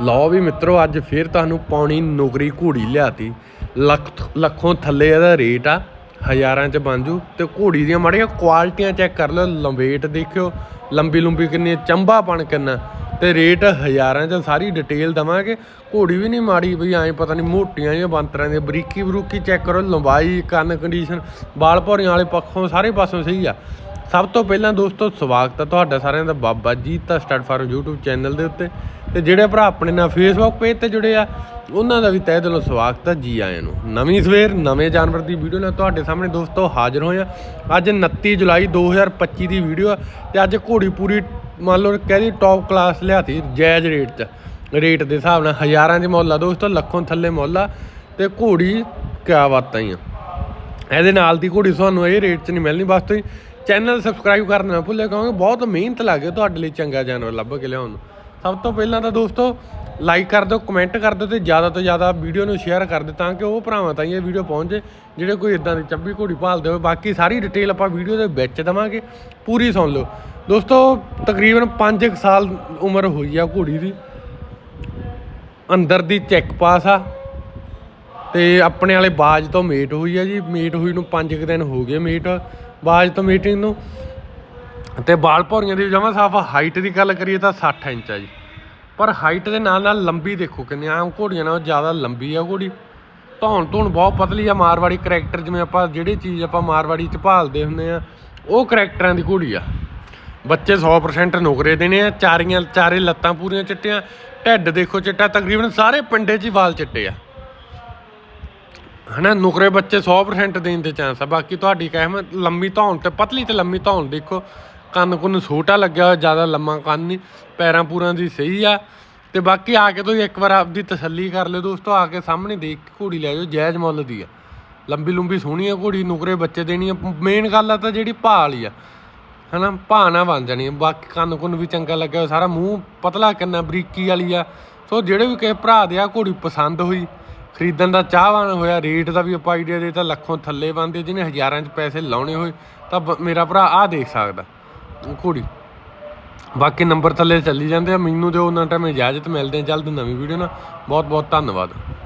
ਲਓ ਵੀ ਮਿੱਤਰੋ ਅੱਜ ਫੇਰ ਤੁਹਾਨੂੰ ਪੌਣੀ ਨੌਕਰੀ ਘੋੜੀ ਲਿਆਤੀ। ਲੱਖ ਲੱਖੋਂ ਥੱਲੇ ਇਹਦਾ ਰੇਟ ਆ ਹਜ਼ਾਰਾਂ ਚ ਬਣ ਜੂ ਤੇ ਘੋੜੀ ਦੀਆਂ ਮਾੜੀਆਂ ਕੁਆਲਿਟੀਆਂ ਚੈੱਕ ਕਰ ਲਓ ਲੰਬੇਟ ਦੇਖਿਓ ਲੰਬੀ ਲੰਬੀ ਕਿੰਨੀ ਹੈ, ਚੰਬਾਪਣ ਕਿੰਨਾ। ਤੇ ਰੇਟ ਹਜ਼ਾਰਾਂ ਚ ਸਾਰੀ ਡਿਟੇਲ ਦਵਾਂਗੇ। ਘੋੜੀ ਵੀ ਨਹੀਂ ਮਾੜੀ ਬਈ ਐਂ ਪਤਾ ਨਹੀਂ ਮੋਟੀਆਂ ਜਾਂ ਬੰਤਰਾਂ ਦੀਆਂ ਬਰੀਕੀ ਬਰੂਕੀ ਚੈੱਕ ਕਰੋ ਲੰਬਾਈ ਕੰਨ ਕੰਡੀਸ਼ਨ ਬਾਲ ਭੌਰੀਆਂ ਵਾਲੇ ਪੱਖੋਂ ਸਾਰੇ ਪਾਸੋਂ ਸਹੀ ਆ। ਸਭ ਤੋਂ ਪਹਿਲਾਂ ਦੋਸਤੋ, ਸਵਾਗਤ ਹੈ ਤੁਹਾਡਾ ਸਾਰਿਆਂ ਦਾ ਬਾਬਾ ਜੀ ਤਾਂ ਸਟਾਰਟ ਫਾਰਮ YouTube ਚੈਨਲ ਦੇ ਉੱਤੇ। ਤੇ ਜਿਹੜੇ ਭਰਾ ਆਪਣੇ ਨਾਲ Facebook ਪੇਜ ਤੇ ਜੁੜੇ ਆ, ਉਹਨਾਂ ਦਾ ਵੀ ਤਹਿ ਦਿਲੋਂ ਸਵਾਗਤ ਹੈ ਜੀ ਆਇਆਂ ਨੂੰ। ਨਵੀਂ ਸਵੇਰ, ਨਵੇਂ ਜਾਨਵਰ ਦੀ ਵੀਡੀਓ ਨਾਲ ਤੁਹਾਡੇ ਸਾਹਮਣੇ ਦੋਸਤੋ ਹਾਜ਼ਰ ਹੋਏ ਆ। ਅੱਜ 29 ਜੁਲਾਈ 2025 ਦੀ ਵੀਡੀਓ ਆ ਤੇ ਅੱਜ ਘੋੜੀ ਪੂਰੀ ਮੰਨ ਲਓ ਕਹਿ ਦੀ ਟੌਪ ਕਲਾਸ ਲਿਆਤੀ ਜਾਇਜ਼ ਰੇਟ 'ਚ। ਰੇਟ ਦੇ ਹਿਸਾਬ ਨਾਲ ਹਜ਼ਾਰਾਂ 'ਚ ਮੁੱਲ ਆ ਦੋਸਤੋ, ਲੱਖੋਂ ਥੱਲੇ ਮੁੱਲ ਆ ਤੇ ਘੋੜੀ ਕਿਆ ਬਾਤਾਂ ਹੀ ਆ। ਇਹਦੇ ਨਾਲ ਦੀ ਘੋੜੀ ਤੁਹਾਨੂੰ ਇਹ ਰੇਟ 'ਚ ਨਹੀਂ ਮਿਲਣੀ। ਬਸ ਤੁਸੀਂ ਚੈਨਲ ਸਬਸਕ੍ਰਾਈਬ ਕਰਨਾ ਨਾ ਭੁੱਲਿਆ ਕਿਉਂਕਿ ਬਹੁਤ ਮਿਹਨਤ ਲੱਗੇ ਤੁਹਾਡੇ ਲਈ ਚੰਗਾ ਜਾਨਵਰ ਲੱਭ ਕੇ ਲਿਆਉਣ ਨੂੰ। ਸਭ ਤੋਂ ਪਹਿਲਾਂ ਤਾਂ ਦੋਸਤੋ ਲਾਈਕ ਕਰ ਦਿਓ ਕਮੈਂਟ ਕਰ ਦਿਓ ਤੇ ਜ਼ਿਆਦਾ ਤੋਂ ਜ਼ਿਆਦਾ ਵੀਡੀਓ ਨੂੰ ਸ਼ੇਅਰ ਕਰ ਦਿਓ ਤਾਂ ਕਿ ਉਹ ਭਰਾਵਾਂ ਤਾਈਂ ਇਹ ਵੀਡੀਓ ਪਹੁੰਚੇ, ਜਿਹੜੇ ਕੋਈ ਇਦਾਂ ਦੀ ਚੱਬੀ ਘੋੜੀ ਭਾਲਦੇ ਹੋਵੇ ਬਾਕੀ ਸਾਰੀ ਡਿਟੇਲ ਆਪਾਂ ਵੀਡੀਓ ਦੇ ਵਿੱਚ ਦਵਾਂਗੇ, ਪੂਰੀ ਸੁਣ ਲਓ। ਦੋਸਤੋ ਤਕਰੀਬਨ 5 ਸਾਲ ਉਮਰ ਹੋਈ ਆ ਘੋੜੀ ਦੀ। ਅੰਦਰ ਦੀ ਚੈੱਕ ਪਾਸ ਆ। ਤੇ ਆਪਣੇ ਵਾਲੇ ਬਾਜ ਤੋਂ ਮੇਟ ਹੋਈ ਆ ਜੀ। ਮੇਟ ਹੋਈ ਨੂੰ 5 ਦਿਨ ਹੋ ਗਏ ਮੇਟ ਬਾਜ ਤੋਂ ਮੀਟਿੰਗ ਨੂੰ। ਤੇ ਬਾਲ ਭੌਰੀਆਂ ਦੀ ਜਮਾ ਸਾਫ਼ ਹਾਈਟ ਦੀ ਗੱਲ ਕਰੀਏ ਤਾਂ 60 ਇੰਚ ਆ ਜੀ। ਪਰ ਹਾਈਟ ਦੇ ਨਾਲ ਨਾਲ ਲੰਬੀ ਦੇਖੋ ਕਿੰਨੀ ਆਮ ਘੋੜੀਆਂ ਨਾਲੋਂ ਜ਼ਿਆਦਾ ਲੰਬੀ ਆ ਘੋੜੀ। ਧੌਣ ਧੌਣ ਬਹੁਤ ਪਤਲੀ ਆ, ਮਾਰਵਾੜੀ ਕਰੈਕਟਰ ਜਿਵੇਂ ਆਪਾਂ ਜਿਹੜੀ ਚੀਜ਼ ਆਪਾਂ ਮਾਰਵਾੜੀ ਚ ਭਾਲਦੇ ਹੁੰਦੇ ਆ, ਉਹ ਕਰੈਕਟਰਾਂ ਦੀ ਘੋੜੀ ਆ। ਬੱਚੇ 100% ਨੁਕਰੇ ਦੇਣੇ ਆ, ਚਾਰੀਆਂ, ਚਾਰੇ ਲੱਤਾਂ ਪੂਰੀਆਂ ਚਿੱਟੀਆਂ, ਢਿੱਡ ਦੇਖੋ ਚਿੱਟਾ, ਤਕਰੀਬਨ ਸਾਰੇ ਪਿੰਡੇ 'ਚ ਹੀ ਵਾਲ ਚਿੱਟੇ ਆ। ਹਨਾ ਨੁਕਰੇ ਬੱਚੇ 100% ਦੇਣ ਦੇ ਚਾਂਸ ਆ। ਬਾਕੀ ਤੁਹਾਡੀ ਕਹਿਮਤ ਲੰਮੀ ਧੌਣ ਤੇ ਪਤਲੀ ਤੇ ਲੰਮੀ ਧੌਣ ਦੇਖੋ। ਕੰਨ ਕੁੰਨ ਛੋਟਾ ਲੱਗਿਆ ਹੋਇਆ ਜ਼ਿਆਦਾ ਲੰਮਾ ਕੰਨ ਨਹੀਂ ਪੈਰਾਂ ਪੂਰਾਂ ਦੀ ਸਹੀ ਆ। ਤੇ ਬਾਕੀ ਆ ਕੇ ਤੁਸੀਂ ਇੱਕ ਵਾਰ ਆਪਦੀ ਤਸੱਲੀ ਕਰ ਲਿਓ ਦੋਸਤੋ ਆ ਕੇ ਸਾਹਮਣੇ ਦੇਖ ਕੇ ਘੋੜੀ ਲੈ ਜਾਓ ਜਾਇਜ਼ ਮੁੱਲ ਦੀ ਆ। ਲੰਬੀ ਲੰਬੀ ਸੋਹਣੀ ਆ ਘੋੜੀ ਨੁਕਰੇ ਬੱਚੇ ਦੇਣੀ ਆ ਮੇਨ ਗੱਲ ਆ ਤਾਂ ਜਿਹੜੀ ਭਾਅ ਵਾਲੀ ਆ। ਹਨਾ ਭਾਅ ਨਾ ਬਣ ਜਾਣੀ ਆ। ਬਾਕੀ ਕੰਨ ਕੁੰਨ ਵੀ ਚੰਗਾ ਲੱਗਿਆ ਹੋਇਆ, ਸਾਰਾ ਮੂੰਹ ਪਤਲਾ ਕਿੰਨਾ ਬਰੀਕੀ ਵਾਲੀ ਆ। ਸੋ ਜਿਹੜੇ ਵੀ ਕਿਸੇ ਭਰਾ ਦੇ ਆ ਘੋੜੀ ਪਸੰਦ ਹੋਈ ਖਰੀਦਣ ਦਾ ਚਾਹਵਾਨ ਹੋਇਆ, ਰੇਟ ਦਾ ਵੀ ਆਪਾਂ ਆਈਡੀਆ ਦੇ ਤਾਂ ਲੱਖੋਂ ਥੱਲੇ ਬੰਦੇ ਜਿਹਨੇ ਹਜ਼ਾਰਾਂ 'ਚ ਪੈਸੇ ਲਾਉਣੇ ਹੋਏ, ਤਾਂ ਬ- ਮੇਰਾ ਭਰਾ ਆ ਦੇਖ ਸਕਦਾ। ਘੋੜੀ। ਬਾਕੀ ਨੰਬਰ ਥੱਲੇ ਚੱਲੀ ਜਾਂਦੇ ਆ, ਮੈਨੂੰ ਦਿਓ ਉਹਨਾਂ ਟਾਈਮ ਇਜਾਜ਼ਤ ਮਿਲਦੇ ਆ ਜਲਦ ਨਵੀਂ ਵੀਡੀਓ ਨਾਲ ਬਹੁਤ ਬਹੁਤ ਧੰਨਵਾਦ।